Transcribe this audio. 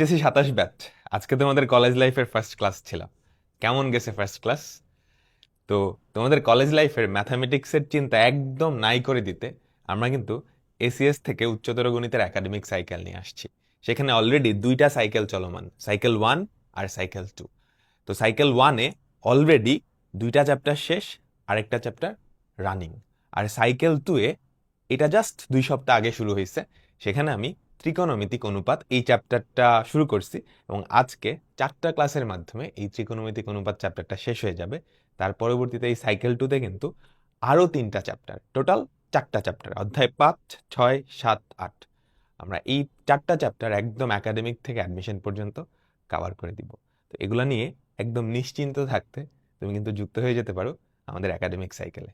HSC সাতাশ batch. আজকে তোমাদের কলেজ লাইফের ফার্স্ট ক্লাস ছিল কেমন গেছে ফার্স্ট ক্লাস তো তোমাদের কলেজ লাইফের ম্যাথামেটিক্সের চিন্তা একদম নাই করে দিতে, আমরা কিন্তু এসিএস থেকে উচ্চতর গণিতের একাডেমিক সাইকেল নিয়ে আসছি। সেখানে অলরেডি দুইটা সাইকেল চলমান সাইকেল ওয়ান আর সাইকেল টু তো সাইকেল ওয়ানে অলরেডি দুইটা চ্যাপ্টার শেষ, আরেকটা চ্যাপ্টার রানিং আর সাইকেল টুয়ে এটা জাস্ট দুই সপ্তাহ আগে শুরু হয়েছে। সেখানে আমি ত্রিকোণমিতিক অনুপাত এই চ্যাপ্টারটা শুরু করছি এবং আজকে চারটা ক্লাসের মাধ্যমে এই ত্রিকোণমিতিক অনুপাত চ্যাপ্টারটা শেষ হয়ে যাবে। তার পরবর্তীতে এই সাইকেল টুতে কিন্তু আরও তিনটা চ্যাপ্টার টোটাল চারটা চ্যাপ্টার অধ্যায় পাঁচ, ছয়, সাত, আট। আমরা এই চারটা চ্যাপ্টার একদম একাডেমিক থেকে অ্যাডমিশন পর্যন্ত কভার করে দিব। তো এগুলো নিয়ে একদম নিশ্চিন্ত থাকতে তুমি কিন্তু যুক্ত হয়ে যেতে পারো আমাদের একাডেমিক সাইকেলে